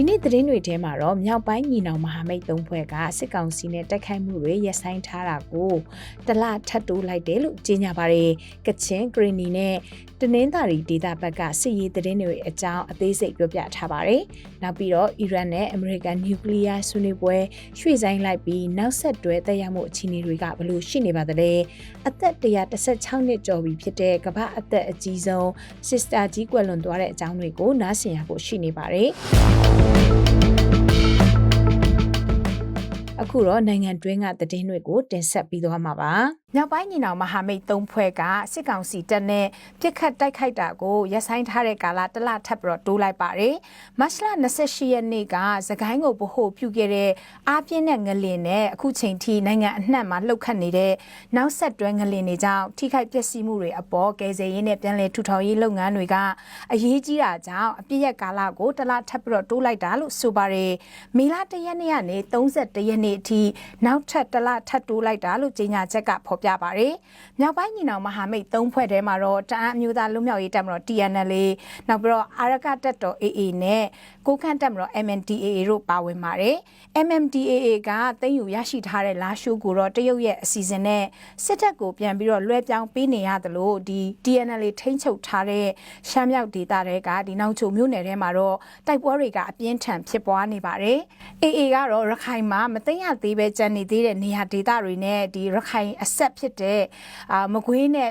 ဒီနေ့သတင်းတွေထဲမှာတော့မြောက်ပိုင်းညီနောင်မဟာမိတ်သုံးဖွဲ့ကစစ်ကောင်စီနဲ့တိုက်ခိုက်မှုတွေရပ်ဆိုင်းထားတာကိုတလထပ်တိုးလိုက်တယ်လို့ကြေညာပါတယ်။ကချင်ဂရီနီနဲ့တနင်္သာရီဒေသဘက်ကစစ်ရေးသတင်းတွေအကြောင်းအသေးစိတ်ပြောပြထားပါတယ်။နောက်ပြီးတော့အီရန်နဲ့အမေရိကန်နျူကလ িয়ার ဆွေးနွေးပွဲရွှေ့ဆိုင်းလိုက်ပြီးနောက်ဆက်တွဲတက်ရောက်မှုအခြေအနေတွေကဘလို့ရှိနေပါသလဲ။အသက်116နှစ်ကျော်ပြီဖြစ်တဲ့ကမ္ဘာအသက်အကြီးဆုံး Sister ကြီးကွယ်လွန်သွားတဲ့အကြောင်းတွေကိုနားဆင်ရဖို့ရှိနေပါတယ်။အခုတော့နိုင်ငံတွင်းကသတင်းတွေကိုတင်ဆက်ပြီးသွားမှာပါ။မြောက်ပိုင်းညီနောင်မဟာမိတ်သုံးဖွဲ့ကစစ်ကောင်စီတပ်နဲ့ပြစ်ခတ်တိုက်ခိုက်တာကိုရပ်ဆိုင်းထားတဲ့ကာလတစ်လထပ်ပြီးတော့တိုးလိုက်ပါတယ်။မတ်လ28ရက်နေ့ကသခိုင်းကိုဗဟိုပြုခဲ့တဲ့အားပြင်းတဲ့ငလင်နဲ့အခုချိန်ထိနိုင်ငံအနှံ့မှာလှုပ်ခတ်နေတဲ့နောက်ဆက်တွဲငလင်တွေကြောင့်ထိခိုက်ပျက်စီးမှုတွေအပေါ်ကယ်ဆယ်ရေးနဲ့ပြန်လည်ထူထောင်ရေးလုပ်ငန်းတွေကအရေးကြီးတာကြောင့်အပြည့်ရက်ကာလကိုတစ်လထပ်ပြီးတော့တိုးလိုက်တာလို့ဆိုပါတယ်။မေလ1ရက်နေ့ကနေ31ရက်နေ့အထိနောက်ထပ်တစ်လထပ်တိုးလိုက်တာလို့ကြေညာချက်ကဖော်ပြပါတယ်။မြောက်ပိုင်းညီနောင်မဟာမိတ်၃ဖွဲ့ထဲမှာတော့တအန်းအမျိုးသားလွတ်မြောက်ရေးတပ်မတော် TNL နောက်ပြီးတော့အာရကတပ်တော် AA နဲ့ ကိုခန့်တပ်မတော် MNDAA တို့ပါဝင်ပါတယ်။ MNDAA ကသိမ်းယူရရှိထားတဲ့လာရှိုးကိုတော့တရုတ်ရဲ့အစီအစဉ်နဲ့စစ်တပ်ကိုပြန်ပြီးတော့လွှဲပြောင်းပေးနေရသလိုဒီ TNL ထိန်းချုပ်ထားတဲ့ရှမ်းမြောက်ဒေသတွေကဒီနောက်ချုံမြို့နယ်ထဲမှာတော့တိုက်ပွဲတွေကအပြင်းထန်ဖြစ်ပွားနေပါတယ်။ AA ကတော့ရခိုင်မှာမသိမ်းရသေးပဲကြံနေသေးတဲ့နေရာဒေသတွေနဲ့ဒီရခိုင်အဆက်ဖြစ်တဲ့အာမကွေးနဲ့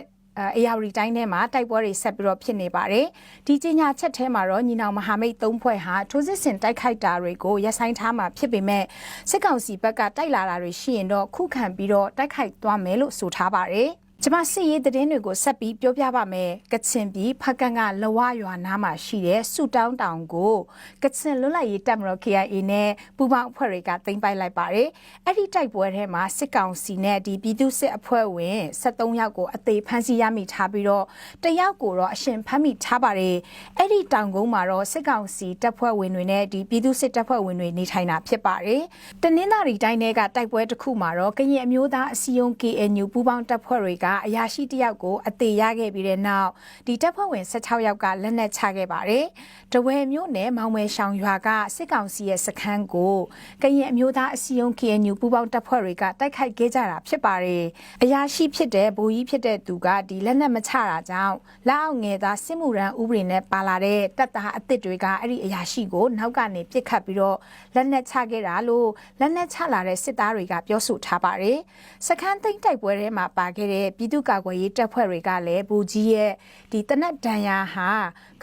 အေယာရီတိုင်းထဲမှာတိုက်ပွဲတွေဆက်ပြီးတော့ဖြစ်နေပါတယ်။ဒီကြီးညာချက်ထဲမှာတော့ညီနောင်မဟာမိတ်သုံးဖွဲ့ဟာထိုးစစ်ဆင်တိုက်ခိုက်တာတွေကိုရပ်ဆိုင်းထားမှာဖြစ်ပေမဲ့စစ်ကောင်စီဘက်ကတိုက်လာတာတွေရှိရင်တော့ခုခံပြီးတော့တိုက်ခိုက်သွားမယ်လို့ဆိုထားပါတယ်။ ကျမစစ်ရေးသတင်းတွေကိုဆက်ပြီးပြောပြပါမယ်။ကချင်ပြည်ဖကန်ကလဝရွာနားမှာရှိတဲ့ဆူတောင်းတောင်ကိုကချင်လွတ်လပ်ရေးတပ်မတော် KIA နဲ့ပူးပေါင်းအဖွဲ့တွေကသိမ်းပိုက်လိုက်ပါတယ်။အဲ့ဒီတိုက်ပွဲထဲမှာစစ်ကောင်စီနဲ့ဒီပြည်သူစစ်အဖွဲ့ဝင်73ယောက်ကိုအသေးဖမ်းဆီးရမိထားပြီးတော့တယောက်ကိုတော့အရှင်ဖမ်းမိထားပါတယ်။အဲ့ဒီတောင်ကုန်းမှာတော့စစ်ကောင်စီတပ်ဖွဲ့ဝင်တွေနဲ့ဒီပြည်သူစစ်တပ်ဖွဲ့ဝင်တွေနေထိုင်တာဖြစ်ပါတယ်။တနင်္လာရီတိုင်းထဲကတိုက်ပွဲတစ်ခုမှာတော့ကရင်အမျိုးသားအစည်းအရုံး KNU ပူးပေါင်းတပ်ဖွဲ့တွေကအရာရှိတယောက်ကိုအသေးရခဲ့ပြီးတဲ့နောက်ဒီတပ်ဖွဲ့ဝင်16ယောက်ကလက်နက်ချခဲ့ပါတယ်။တဝယ်မြို့နယ်မောင်မဲရှောင်ရွာကစစ်ကောင်စီရဲ့စခန်းကိုကရင်အမျိုးသားအစည်းအရုံး KNU ပူးပေါင်းတပ်ဖွဲ့တွေကတိုက်ခိုက်ခဲ့ကြတာဖြစ်ပါတယ်။အရာရှိဖြစ်တဲ့ဗိုလ်ကြီးဖြစ်တဲ့သူကဒီလက်နက်မချတာကြောင့်လက်အောက်ငယ်သားစစ်မှုရန်ဥပဒေနဲ့ပါလာတဲ့တပ်သားအစ်စ်တွေကအဲ့ဒီအရာရှိကိုနောက်ကနေပြစ်ခတ်ပြီးတော့လက်နက်ချခဲ့တာလို့လက်နက်ချလာတဲ့စစ်သားတွေကပြောဆိုထားပါတယ်။စခန်းသိမ်းတိုက်ပွဲထဲမှာပါခဲ့တဲ့ပြည်သူ့ကာကွယ်ရေးတပ်ဖွဲ့တွေကလည်းဘူကြီးရဲ့ဒီတနက်ဒဏ်ရာဟာ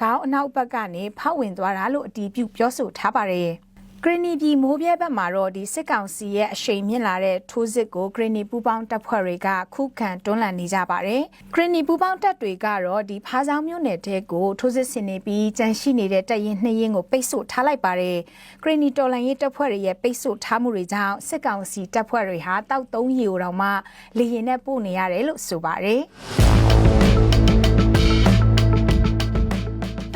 ခေါင်းအနောက်ဘက်ကနေဖောက်ဝင်သွားတာလို့အတီးပြုပြောဆိုထားပါတယ် ဂရနီပြည်မိုးပြဲဘက်မှာတော့ဒီစစ်ကောင်စီရဲ့အရှိန်မြင့်လာတဲ့ထိုးစစ်ကိုဂရနီပူပေါင်းတပ်ဖွဲ့တွေကခုခံတွန်းလှန်နေကြပါတယ်။ဂရနီပူပေါင်းတပ်တွေကတော့ဒီဖားဆောင်မြို့နယ်တဲကိုထိုးစစ်ဆင်နေပြီးကြန့်ရှိနေတဲ့တပ်ရင်းနှစ်ရင်းကိုပိတ်ဆို့ထားလိုက်ပါတယ်။ဂရနီတော်လန်ရေးတပ်ဖွဲ့တွေရဲ့ပိတ်ဆို့ထားမှုတွေကြောင့်စစ်ကောင်စီတပ်ဖွဲ့တွေဟာတောက်သုံးရီကိုတော့မှလေရင်နဲ့ပို့နေရတယ်လို့ဆိုပါတယ်။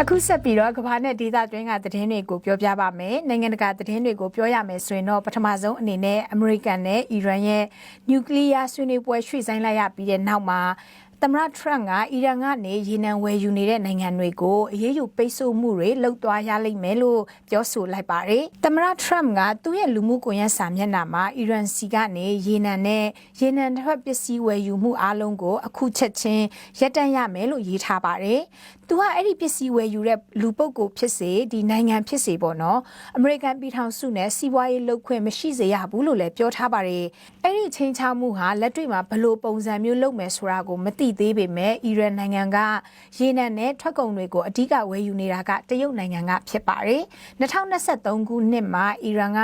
အခုဆက်ပြီးတော့ကမ္ဘာနဲ့ဒေသတွင်းကသတင်းတွေကိုပြောပြပါမယ်။နိုင်ငံတကာသတင်းတွေကိုပြောရမယ်ဆိုရင်တော့ပထမဆုံးအနေနဲ့အမေရိကန်နဲ့အီရန်ရဲ့နျူကလ িয়ার ဆွေးနွေးပွဲရွှေ့ဆိုင်းလိုက်ရပြီးတဲ့နောက်မှာသမ္မတထရန့်ကအီရန်ကနေရေနံဝယ်ယူနေတဲ့နိုင်ငံတွေကိုအရေးယူပိတ်ဆို့မှုတွေလှုပ်သွားရလိမ့်မယ်လို့ပြောဆိုလိုက်ပါတယ်။သမ္မတထရန့်ကသူ့ရဲ့လူမှုကွန်ရက်စာမျက်နှာမှာအီရန်စီကနေရေနံနဲ့ရေနံတစ်ဖက်ပစ္စည်းဝယ်ယူမှုအလုံးကိုအခုချက်ချင်းရပ်တန့်ရမယ်လို့ရေးထားပါတယ်။ သူကအဲ့ဒီပစ္စည်းဝယ်ယူတဲ့လူပုဂ္ဂိုလ်ဖြစ်စေဒီနိုင်ငံဖြစ်စေပေါ့နော်။အမေရိကန်ပြည်ထောင်စုနဲ့စီးပွားရေးလုပ်ခွင့်မရှိစေရဘူးလို့လည်းပြောထားပါတယ်။အဲ့ဒီချင်းချောက်မှုဟာလက်တွေ့မှာဘယ်လိုပုံစံမျိုးလုပ်မယ်ဆိုတာကိုမသိသိသေးပေမဲ့အီရန်နိုင်ငံကရေနံနဲ့ထွက်ကုန်တွေကိုအဓိကဝယ်ယူနေတာကတရုတ်နိုင်ငံကဖြစ်ပါတယ်။2023ခုနှစ်မှာအီရန်က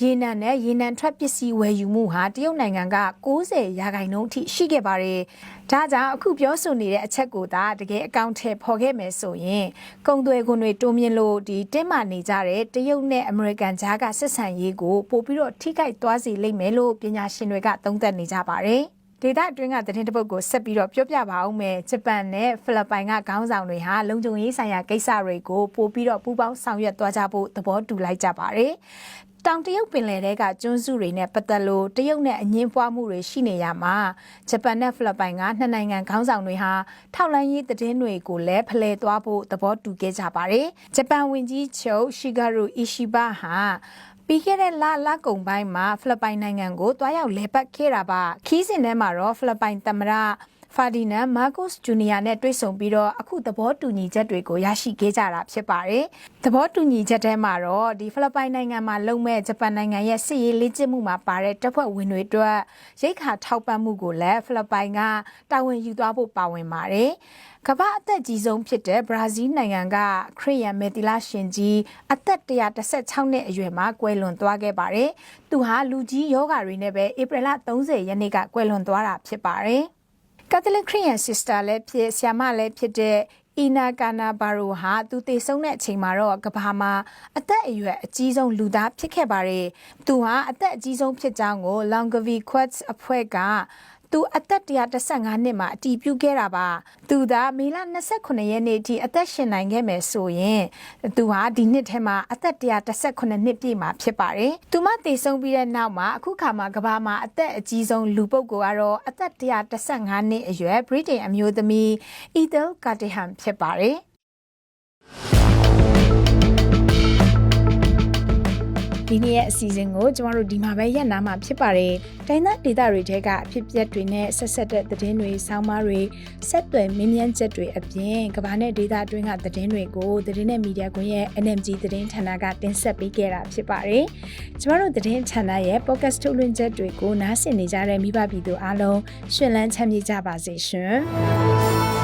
ရေနံနဲ့ရေနံထွက်ပစ္စည်းဝယ်ယူမှုဟာတရုတ်နိုင်ငံက90ရာခိုင်နှုန်းအထိရှိခဲ့ပါတယ်။ဒါကြောင့်အခုပြောဆိုနေတဲ့အချက်ကိုသာတကယ်အကောင့်ထဲပေါ်ခဲ့မယ်ဆိုရင်ကုန်သွယ်ခွန်တွေတိုးမြင့်လို့ဒီတင်းမာနေကြတဲ့တရုတ်နဲ့အမေရိကန်ကြားကဆက်ဆံရေးကိုပို့ပြီးတော့ထိခိုက်သွားစေလိမ့်မယ်လို့ပညာရှင်တွေကသုံးသပ်နေကြပါတယ်။ဒေသအတွင်းကသတင်းတပုတ်ကိုဆက်ပြီးတော့ပြောပြပါအောင်မယ်ဂျပန်နဲ့ဖိလစ်ပိုင်ကခေါင်းဆောင်တွေဟာလုံခြုံရေးဆိုင်ရာကိစ္စတွေကိုပို့ပြီးတော့ပူးပေါင်းဆောင်ရွက်သွားကြဖို့သဘောတူလိုက်ကြပါတယ် တောင်တရုတ်ပင်လယ်ထဲကကျွန်းစုတွေနဲ့ပတ်သက်လို့တရုတ်နဲ့အငင်းပွားမှုတွေရှိနေရမှာဂျပန်နဲ့ဖိလစ်ပိုင်ကနှစ်နိုင်ငံခေါင်းဆောင်တွေဟာထောက်လန်းရေးသတင်းတွေကိုလည်းဖလှယ်သွားဖို့သဘောတူခဲ့ကြပါတယ်။ဂျပန်ဝန်ကြီးချုပ်ရှီဂါရူအီရှိဘဟာပြီးခဲ့တဲ့လလကုံပိုင်းမှာဖိလစ်ပိုင်နိုင်ငံကိုတွားရောက်လဲပတ်ခဲ့တာပါခီးစဉ်ထဲမှာတော့ဖိလစ်ပိုင်သမ္မတ ဖာဒီနန်မာကိုစ်ဂျူနီယာနဲ့တွေ့ဆုံပြီးတော့အခုသဘောတူညီချက်တွေကိုရရှိခဲ့ကြတာဖြစ်ပါတယ်။သဘောတူညီချက်ထဲမှာတော့ဒီဖိလစ်ပိုင်နိုင်ငံမှာလုံမဲ့ဂျပန်နိုင်ငံရဲ့စစ်ရေးလေ့ကျင့်မှုမှာပါတဲ့တပ်ဖွဲ့ဝင်တွေအတွက်ရိတ်ခါထောက်ပံ့မှုကိုလည်းဖိလစ်ပိုင်ကတာဝန်ယူသွားဖို့ပါဝင်ပါတယ်။ကမ္ဘာအသက်ကြီးဆုံးဖြစ်တဲ့ဘရာဇီးနိုင်ငံကခရစ်ယာန်မေတီလာရှင်ကြီးအသက်116နှစ်အရွယ်မှာကွယ်လွန်သွားခဲ့ပါတယ်။သူဟာလူကြီးယောဂါတွေနဲ့ပဲဧပြီလ30ရက်နေ့ကကွယ်လွန်သွားတာဖြစ်ပါတယ်။ ကက်သလစ်ခရစ်ယာန်စစ္စတာလည်းဖြစ်ဆ iam လည်းဖြစ်တဲ့အီနာကာနာဘာရိုဟာသူတည်ဆုံးတဲ့အချိန်မှာတော့ကဘာမှာအသက်အရွယ်အကြီးဆုံးလူသားဖြစ်ခဲ့ပါတယ်။သူဟာအသက်အကြီးဆုံးဖြစ်ကြောင်းကို Longavi Quats အဖွဲ့က သူအသက်115နှစ်မှာအတည်ပြုခဲ့တာပါသူသာမေလ29ရက်နေ့အထိအသက်ရှင်နိုင်ခဲ့မယ်ဆိုရင်သူဟာဒီနှစ်ထဲမှာအသက်118နှစ်ပြည့်မှာဖြစ်ပါတယ်သူမတည်ဆုံးပြီးတဲ့နောက်မှာအခုခါမှာကဘာမှာအသက်အကြီးဆုံးလူပုဂ္ဂိုလ်ကတော့အသက်115နှစ်အရွယ်ဗြိတိန်အမျိုးသမီးအီဒယ်ကာတီဟမ်ဖြစ်ပါတယ် ဒီနေ့ရဲ့အစီအစဉ်ကိုကျမတို့ဒီမှာပဲရပ်နာမှာဖြစ်ပါတယ်။တိုင်းသားဒေသတွေထဲကအဖြစ်အပျက်တွေနဲ့ဆက်ဆက်တဲ့သတင်းတွေ၊ဆောင်းပါးတွေ၊ဆက်သွယ်မင်းမြန်းချက်တွေအပြင်ကမ္ဘာနဲ့ဒေသအတွင်းကသတင်းတွေကိုသတင်းနဲ့မီဒီယာကွန်ရဲ့ NMG သတင်းဌာနကတင်ဆက်ပေးခဲ့တာဖြစ်ပါတယ်။ကျမတို့သတင်းဌာနရဲ့ podcast ထုတ်လွှင့်ချက်တွေကိုနားဆင်နေကြတဲ့မိဘပြည်သူအားလုံးရှင်လန်းချမ်းမြေ့ကြပါစေရှင်။